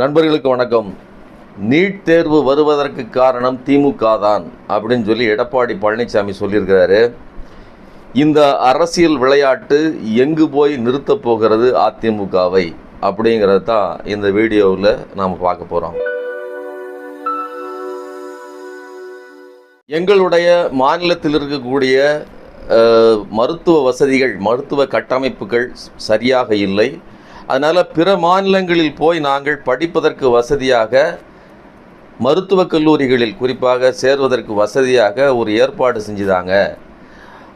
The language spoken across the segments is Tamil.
நண்பர்களுக்கு வணக்கம். நீட் தேர்வு வருவதற்கு காரணம் திமுக தான் அப்படின்னு சொல்லி எடப்பாடி பழனிசாமி சொல்லியிருக்கிறாரு. இந்த அரசியல் விளையாட்டு எங்கு போய் நிறுத்தப் போகிறது அதிமுகவை அப்படிங்கிறது தான் இந்த வீடியோவில் நாம் பார்க்க போகிறோம் எங்களுடைய மாநிலத்தில் இருக்கக்கூடிய மருத்துவ வசதிகள் மருத்துவ கட்டமைப்புகள் சரியாக இல்லை. அதனால் பிற மாநிலங்களில் போய் நாங்கள் படிப்பதற்கு வசதியாக மருத்துவக் கல்லூரிகளில் குறிப்பாக சேர்வதற்கு வசதியாக ஒரு ஏற்பாடு செஞ்சுதாங்க.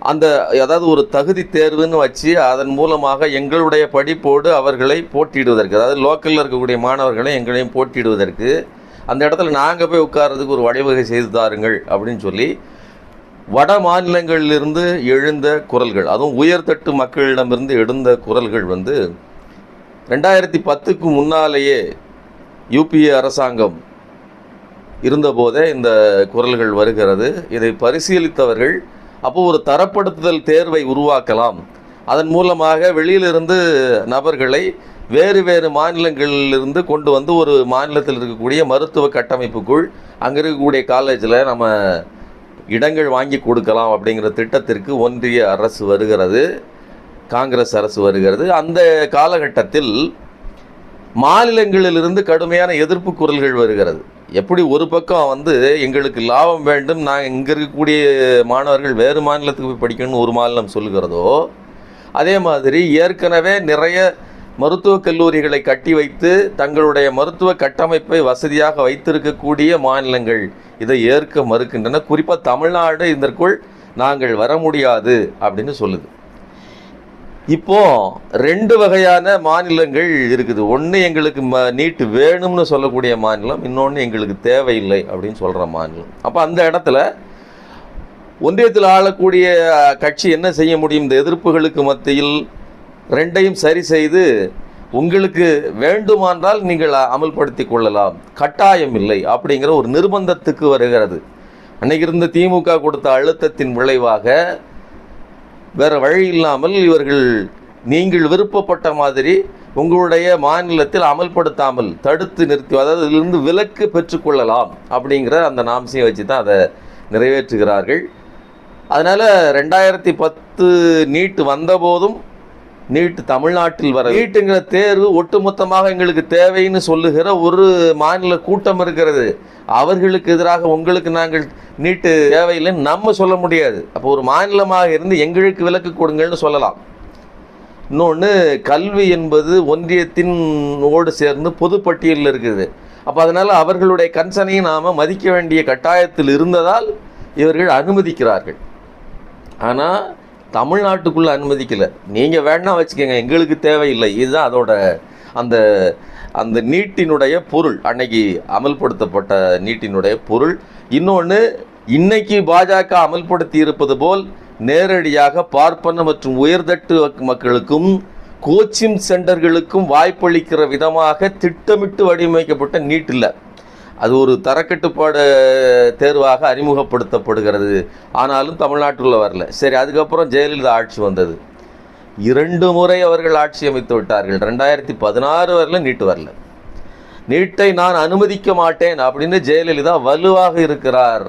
அந்த அதாவது ஒரு தகுதி தேர்வுன்னு வச்சு அதன் மூலமாக எங்களுடைய படிப்போடு அவர்களை போட்டியிடுவதற்கு அதாவது லோக்கலில் இருக்கக்கூடிய மாணவர்களை எங்களையும் போட்டியிடுவதற்கு அந்த இடத்துல நாங்கள் போய் உட்கார்றதுக்கு ஒரு வழிவகை செய்து தாருங்கள் அப்படின்னு சொல்லி வட மாநிலங்களிலிருந்து எழுந்த குரல்கள் அதுவும் உயர்தட்டு மக்களிடமிருந்து எழுந்த குரல்கள் வந்து ரெண்டாயிரத்தி பத்துக்கு முன்னாலேயே யூபிஏ அரசாங்கம் இருந்தபோதே இந்த குரல்கள் வருகிறது. இதை பரிசீலித்தவர்கள் அப்போ ஒரு தரப்படுத்துதல் தேர்வை உருவாக்கலாம். அதன் மூலமாக வெளியிலிருந்து நபர்களை வேறு வேறு மாநிலங்களிலிருந்து கொண்டு வந்து ஒரு மாநிலத்தில் இருக்கக்கூடிய மருத்துவ கட்டமைப்புக்குள் அங்கே இருக்கக்கூடிய காலேஜில் நம்ம இடங்கள் வாங்கி கொடுக்கலாம் அப்படிங்கிற திட்டத்திற்கு ஒன்றிய அரசு வருகிறது. காங்கிரஸ் அரசு வருகிறது. அந்த காலகட்டத்தில் மாநிலங்களிலிருந்து கடுமையான எதிர்ப்பு குரல்கள் வருகிறது. எப்படி ஒரு பக்கம் வந்து எங்களுக்கு லாபம் வேண்டும் நாங்கள் இங்கே இருக்கக்கூடிய மாணவர்கள் வேறு மாநிலத்துக்கு போய் படிக்கணும்னு ஒரு மாநிலம் சொல்லுகிறதோ அதே மாதிரி ஏற்கனவே நிறைய மருத்துவக் கல்லூரிகளை கட்டி வைத்து தங்களுடைய மருத்துவ கட்டமைப்பை வசதியாக வைத்திருக்கக்கூடிய மாநிலங்கள் இதை ஏற்க மறுக்கின்றன. குறிப்பாக தமிழ்நாடு இதற்குள் நாங்கள் வர முடியாது அப்படின்னு சொல்லுது. இப்போ ரெண்டு வகையான மாநிலங்கள் இருக்குது. ஒன்று எங்களுக்கு ம நீட்டு வேணும்னு சொல்லக்கூடிய மாநிலம் இன்னொன்று எங்களுக்கு தேவையில்லை அப்படின்னு சொல்கிற மாநிலம். அப்போ அந்த இடத்துல ஒன்றியத்தில் ஆளக்கூடிய கட்சி என்ன செய்ய முடியும்? இந்த எதிர்ப்புகளுக்கு மத்தியில் ரெண்டையும் சரி செய்து உங்களுக்கு வேண்டுமானால் நீங்கள் அமல்படுத்தி கொள்ளலாம். கட்டாயம் இல்லை அப்படிங்கிற ஒரு நிர்பந்தத்துக்கு வருகிறது. அன்னைக்கு இருந்த திமுக கொடுத்த அழுத்தத்தின் விளைவாக வேறு வழி இல்லாமல் இவர்கள் நீங்கள் விருப்பப்பட்ட மாதிரி உங்களுடைய மாநிலத்தில் அமல்படுத்தாமல் தடுத்து நிறுத்தி அதாவது இதிலிருந்து விலக்கு பெற்றுக்கொள்ளலாம் அப்படிங்கிற அந்த நாம்சையும் வச்சு தான் அதை நிறைவேற்றுகிறார்கள். அதனால் ரெண்டாயிரத்தி பத்து நீட்டு வந்தபோதும் நீட் தமிழ்நாட்டில் வர நீட்டுங்கிற தேர்வு ஒட்டுமொத்தமாக எங்களுக்கு தேவைன்னு சொல்லுகிற ஒரு மாநில கூட்டம் இருக்கிறது. அவர்களுக்கு எதிராக உங்களுக்கு நாங்கள் நீட்டு தேவையில்லைன்னு நம்ம சொல்ல முடியாது. அப்போ ஒரு மாநிலமாக இருந்து எங்களுக்கு விலக்கு கொடுங்கள்னு சொல்லலாம். இன்னொன்று கல்வி என்பது ஒன்றியத்தின் ஓடு சேர்ந்து பொதுப்பட்டியலில் இருக்குது. அப்போ அதனால் அவர்களுடைய கன்சனையும் நாம் மதிக்க வேண்டிய கட்டாயத்தில் இருந்ததால் இவர்கள் அனுமதிக்கிறார்கள். ஆனால் தமிழ்நாட்டுக்குள்ளே அனுமதிக்கலை. நீங்கள் வேணா வச்சுக்கோங்க எங்களுக்கு தேவையில்லை. இதுதான் அதோட அந்த அந்த நீட்டினுடைய பொருள். அன்னைக்கு அமல்படுத்தப்பட்ட நீட்டினுடைய பொருள். இன்னொன்று இன்னைக்கு பாஜக அமல்படுத்தி இருப்பது போல் நேரடியாக பார்ப்பன மற்றும் உயர்தட்டு மக்களுக்கும் கோச்சிங் சென்டர்களுக்கும் வாய்ப்பளிக்கிற விதமாக திட்டமிட்டு வடிவமைக்கப்பட்ட நீட் இல்லை. அது ஒரு தரக்கட்டுப்பாடு தேர்வாக அறிமுகப்படுத்தப்படுகிறது. ஆனாலும் தமிழ்நாட்டுக்குள்ள வரல. சரி அதுக்கப்புறம் ஜெயலலிதா ஆட்சி வந்தது. இரண்டு முறை அவர்கள் ஆட்சி அமைத்து விட்டார்கள். ரெண்டாயிரத்தி பதினாறு வரல நீட்டு வரல. நீட்டை நான் அனுமதிக்க மாட்டேன் அப்படின்னு ஜெயலலிதா வலுவாக இருக்கிறார்.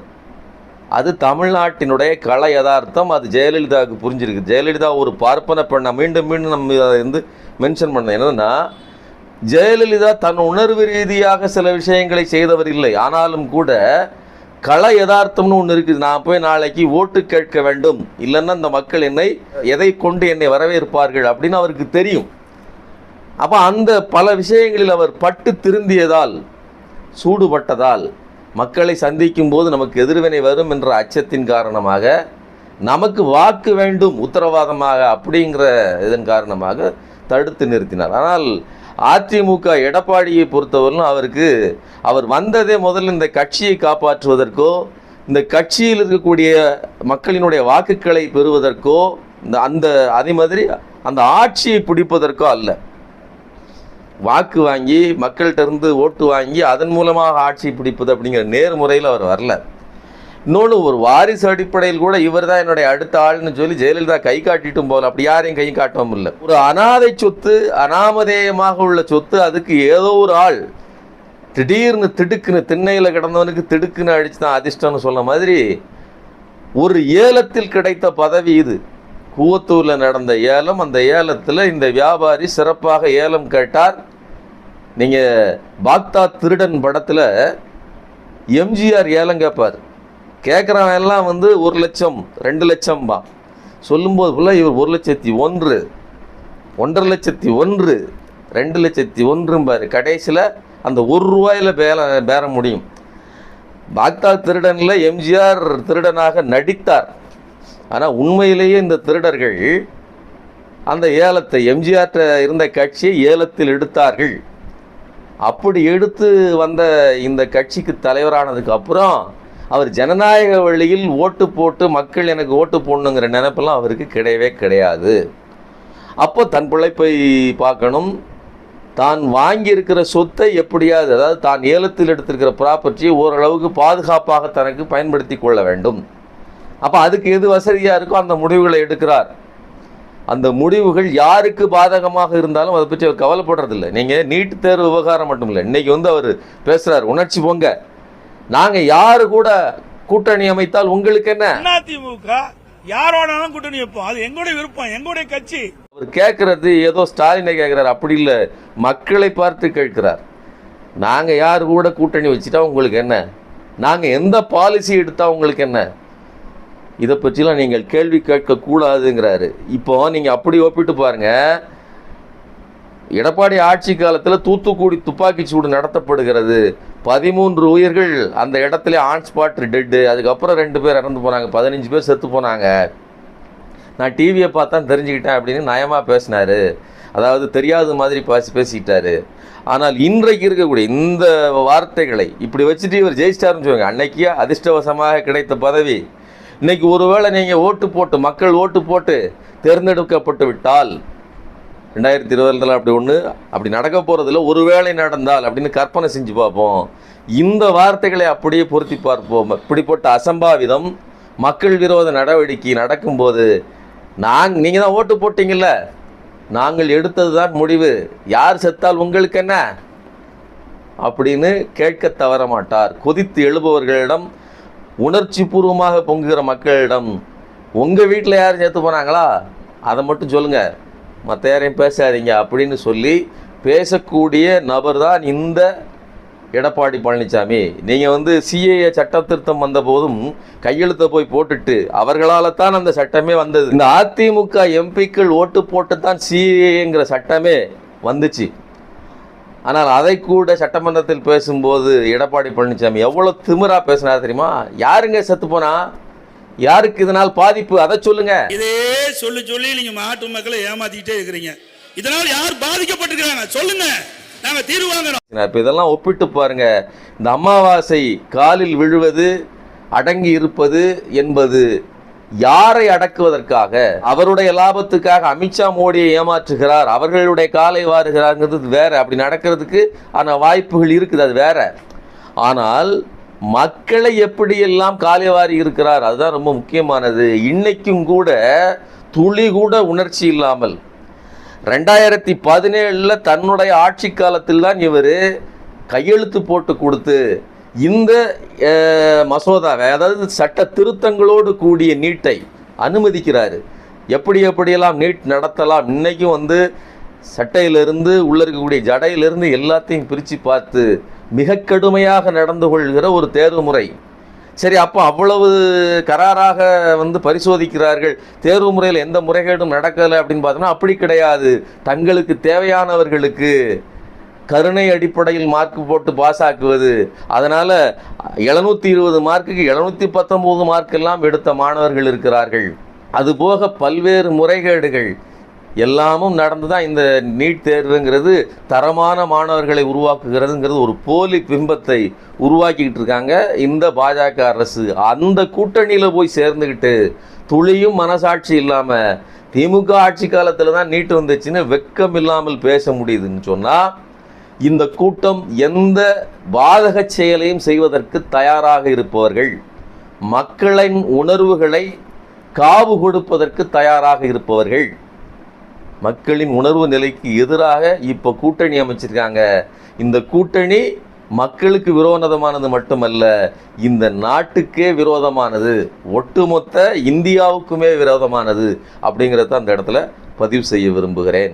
அது தமிழ்நாட்டினுடைய கலை யதார்த்தம். அது ஜெயலலிதாவுக்கு புரிஞ்சிருக்கு. ஜெயலலிதா ஒரு பார்ப்பன பெண்ணை. மீண்டும் மீண்டும் நம்ம அதை வந்து மென்ஷன் பண்ண என்னன்னா ஜெயலலிதா தன் உணர்வு ரீதியாக சில விஷயங்களை செய்தவர் இல்லை. ஆனாலும் கூட கள யதார்த்தம்னு ஒன்று இருக்குது. நான் போய் நாளைக்கு ஓட்டு கேட்க வேண்டும். இல்லைன்னா இந்த மக்கள் என்னை எதை கொண்டு என்னை வரவேற்பார்கள் அப்படின்னு அவருக்கு தெரியும். அப்போ அந்த பல விஷயங்களில் அவர் பட்டு திருந்தியதால் சூடுபட்டதால் மக்களை சந்திக்கும் போது நமக்கு எதிர்வினை வரும் என்ற அச்சத்தின் காரணமாக நமக்கு வாக்கு வேண்டும் உத்தரவாதமாக அப்படிங்கிற இதன் காரணமாக தடுத்து நிறுத்தினார். ஆனால் அதிமுக எடப்பாடியை பொறுத்தவரையிலும் அவருக்கு அவர் வந்ததே முதல்ல இந்த கட்சியை காப்பாற்றுவதற்கோ இந்த கட்சியில் இருக்கக்கூடிய மக்களினுடைய வாக்குகளை பெறுவதற்கோ இந்த அந்த அதே மாதிரி அந்த ஆட்சியை பிடிப்பதற்கோ அல்ல. வாக்கு வாங்கி மக்கள்கிட்ட இருந்து ஓட்டு வாங்கி அதன் மூலமாக ஆட்சி பிடிப்பது அப்படிங்கிற நேர்முறையில் அவர் வரல. இன்னொன்று ஒரு வாரிசு அடிப்படையில் கூட இவர் தான் என்னுடைய அடுத்த ஆள்னு சொல்லி ஜெயலலிதா கை காட்டிட்டும் போல அப்படி யாரையும் கை காட்டவும் இல்லை. ஒரு அனாதை சொத்து அனாமதேயமாக உள்ள சொத்து அதுக்கு ஏதோ ஒரு ஆள் திடீர்னு திடுக்குன்னு திண்ணையில் கிடந்தவனுக்கு திடுக்குன்னு அடிச்சு தான் அதிர்ஷ்டம்னு சொன்ன மாதிரி ஒரு ஏலத்தில் கிடைத்த பதவி இது. கூவத்தூரில் நடந்த ஏலம் அந்த ஏலத்தில் இந்த வியாபாரி சிறப்பாக ஏலம் கேட்டார். நீங்கள் பாக்தா திருடன் படத்தில் எம்ஜிஆர் ஏலம் கேட்பார் கேட்குறவன் எல்லாம் வந்து ஒரு லட்சம் ரெண்டு லட்சம்பா. சொல்லும்போது ஃபுல்லாக இவர் ஒரு லட்சத்தி ஒன்று ஒன்றரை லட்சத்தி ஒன்று ரெண்டு லட்சத்தி ஒன்றும்பாரு கடைசியில் அந்த ஒரு ரூபாயில் பேர பேர முடியும். பாக்தா திருடனில் எம்ஜிஆர் திருடனாக நடித்தார். ஆனால் உண்மையிலேயே இந்த திருடர்கள் அந்த ஏலத்தை எம்ஜிஆர்கிட்ட இருந்த கட்சியை ஏலத்தில் எடுத்தார்கள். அப்படி எடுத்து வந்த இந்த கட்சிக்கு தலைவரானதுக்கு அப்புறம் அவர் ஜனநாயக வழியில் ஓட்டு போட்டு மக்கள் எனக்கு ஓட்டு போடணுங்கிற நினைப்பெல்லாம் அவருக்கு கிடையவே கிடையாது. அப்போ தன் பிழைப்பை பார்க்கணும். தான் வாங்கியிருக்கிற சொத்தை எப்படியாவது அதாவது தான் ஏலத்தில் எடுத்திருக்கிற ப்ராப்பர்ட்டியை ஓரளவுக்கு பாதுகாப்பாக தனக்கு பயன்படுத்தி கொள்ள வேண்டும். அப்போ அதுக்கு எது வசதியாக இருக்கோ அந்த முடிவுகளை எடுக்கிறார். அந்த முடிவுகள் யாருக்கு பாதகமாக இருந்தாலும் அதை பற்றி அவர் கவலைப்படுறதில்லை. நீங்கள் நீட் தேர்வு விவகாரம் மட்டும் இல்லை. இன்னைக்கு வந்து அவர் பேசுகிறார் உணர்ச்சி பொங்க. நாங்கள் யாரு கூட கூட்டணி அமைத்தால் உங்களுக்கு என்ன? அதிமுக யாரோடாலும் கூட்டணி வைப்போம். அது எங்களுடைய விருப்பம் எங்களுடைய கட்சி. அவர் கேட்கறது ஏதோ ஸ்டாலினை கேட்குறாரு அப்படி இல்லை. மக்களை பார்த்து கேட்கிறார். நாங்கள் யார் கூட கூட்டணி வச்சுட்டா உங்களுக்கு என்ன? நாங்கள் எந்த பாலிசி எடுத்தா உங்களுக்கு என்ன? இதை பற்றிலாம் நீங்கள் கேள்வி கேட்கக்கூடாதுங்கிறாரு. இப்போ நீங்கள் அப்படி ஒப்பிட்டு பாருங்க. எடப்பாடி ஆட்சி காலத்தில் தூத்துக்குடி துப்பாக்கி சூடு நடத்தப்படுகிறது. பதிமூன்று உயிர்கள் அந்த இடத்துல ஆன்ஸ்பாட் டெட்டு அதுக்கப்புறம் ரெண்டு பேர் இறந்து போனாங்க. பதினஞ்சு பேர் செத்து போனாங்க. நான் டிவியை பார்த்தா தெரிஞ்சுக்கிட்டேன் அப்படின்னு நயமாக பேசினார். அதாவது தெரியாத மாதிரி பேசி பேசிக்கிட்டாரு. ஆனால் இன்றைக்கு இருக்கக்கூடிய இந்த வார்த்தைகளை இப்படி வச்சுட்டு இவர் ஜெயிச்சிட்டாருன்னு சொல்லுவாங்க அன்னைக்கே அதிர்ஷ்டவசமாக கிடைத்த பதவி. இன்னைக்கு ஒருவேளை நீங்கள் ஓட்டு போட்டு மக்கள் ஓட்டு போட்டு தேர்ந்தெடுக்கப்பட்டு விட்டால் ரெண்டாயிரத்தி இருபதுல அப்படி ஒன்று அப்படி நடக்க போகிறதில்ல ஒருவேளை நடந்தால் அப்படின்னு கற்பனை செஞ்சு பார்ப்போம். இந்த வார்த்தைகளை அப்படியே பொருத்தி பார்ப்போம். இப்படிப்பட்ட அசம்பாவிதம் மக்கள் விரோத நடவடிக்கை நடக்கும்போது நாங்கள் நீங்கள் தான் ஓட்டு போட்டீங்கல்ல? நாங்கள் எடுத்தது தான் முடிவு. யார் செத்தால் உங்களுக்கு என்ன? அப்படின்னு கேட்க தவற மாட்டார். கொதித்து எழுபவர்களிடம் உணர்ச்சி பூர்வமாக பொங்குகிற மக்களிடம் உங்கள் வீட்டில் யாரும் சேர்த்து போனாங்களா? அதை மட்டும் சொல்லுங்கள் மற்ற யாரையும் பேசாதீங்க அப்படின்னு சொல்லி பேசக்கூடிய நபர் தான் இந்த எடப்பாடி பழனிசாமி. நீங்கள் வந்து சிஏஏ சட்ட திருத்தம் வந்த போதும் கையெழுத்தை போய் போட்டுட்டு அவர்களால் தான் அந்த சட்டமே வந்தது. இந்த அதிமுக எம்பிக்கள் ஓட்டு போட்டு தான் சிஏஏங்கிற சட்டமே வந்துச்சு. ஆனால் அதை கூட சட்டமன்றத்தில் பேசும்போது எடப்பாடி பழனிசாமி எவ்வளோ திமிரா பேசினார் தெரியுமா? யாருங்க செத்து போனால் யாருக்கு இதனால் பாதிப்பு? அதை சொல்லுங்க. இதே சொல்லி சொல்லி நீங்க நாட்டு மக்களை ஏமாத்திக்கிட்டே இருக்கிறீங்க. இதனால் யார் பாதிக்கப்பட்டிருக்கிறாங்க? சொல்லுங்க. நாங்க தீர்வு வாங்குறோம். இப்போ இதெல்லாம் ஒப்பிட்டு பாருங்க. இந்த அமாவாசை காலில் விழுவது அடங்கி இருப்பது என்பது யாரை அடக்குவதற்காக? அவருடைய லாபத்துக்காக அமித்ஷா மோடியை ஏமாற்றுகிறார் அவர்களுடைய காலை வாருகிறார்ங்கிறது வேற. அப்படி நடக்கிறதுக்கு ஆன வாய்ப்புகள் இருக்குது அது வேற. ஆனால் மக்களை எப்படியெல்லாம் காலைவாரி இருக்கிறார்? அதுதான் ரொம்ப முக்கியமானது. இன்னைக்கும் கூட துளி கூட உணர்ச்சி இல்லாமல் ரெண்டாயிரத்தி பதினேழில் தன்னுடைய ஆட்சி காலத்தில் தான் இவர் கையெழுத்து போட்டு கொடுத்து இந்த மசோதாவை அதாவது சட்ட திருத்தங்களோடு கூடிய நீட்டை அனுமதிக்கிறாரு. எப்படி எப்படியெல்லாம் நீட் நடத்தலாம்? இன்றைக்கும் வந்து சட்டையிலிருந்து உள்ள இருக்கக்கூடிய ஜடையிலிருந்து எல்லாத்தையும் பிரித்து பார்த்து மிக கடுமையாக நடந்து கொள்கிற ஒரு தேர்வு முறை சரி அப்போ அவ்வளவு கராராக வந்து பரிசோதிக்கிறார்கள். தேர்வு முறையில் எந்த முறைகேடும் நடக்கலை அப்படின்னு பார்த்தோம்னா அப்படி கிடையாது. தங்களுக்கு தேவையானவர்களுக்கு கருணை அடிப்படையில் மார்க் போட்டு பாஸ் ஆக்குவது. அதனால் எழுநூற்றி இருபது மார்க்குக்கு எழுநூற்றி பத்தொம்போது மார்க் எல்லாம் எடுத்த மாணவர்கள் இருக்கிறார்கள். அதுபோக பல்வேறு முறைகேடுகள். எல்லாமும் நடந்து தான் இந்த நீட் தேர்வுங்கிறது தரமான மாணவர்களை உருவாக்குகிறதுங்கிறது ஒரு போலி பிம்பத்தை உருவாக்கிக்கிட்டு இருக்காங்க. இந்த பாஜக அரசு அந்த கூட்டணியில் போய் சேர்ந்துக்கிட்டு துளியும் மனசாட்சி இல்லாமல் திமுக ஆட்சி காலத்தில் தான் நீட் வந்துச்சுன்னு வெக்கம் இல்லாமல் பேச முடியுதுன்னு சொன்னால் இந்த கூட்டம் எந்த பாதக செயலையும் செய்வதற்கு தயாராக இருப்பவர்கள் மக்களின் உணர்வுகளை காவு கொடுப்பதற்கு தயாராக இருப்பவர்கள். மக்களின் உணர்வு நிலைக்கு எதிராக இப்போ கூட்டணி அமைச்சிருக்காங்க. இந்த கூட்டணி மக்களுக்கு விரோதமானது மட்டுமல்ல இந்த நாட்டுக்கே விரோதமானது ஒட்டுமொத்த இந்தியாவுக்குமே விரோதமானது அப்படிங்கிறத அந்த இடத்துல பதிவு செய்ய விரும்புகிறேன்.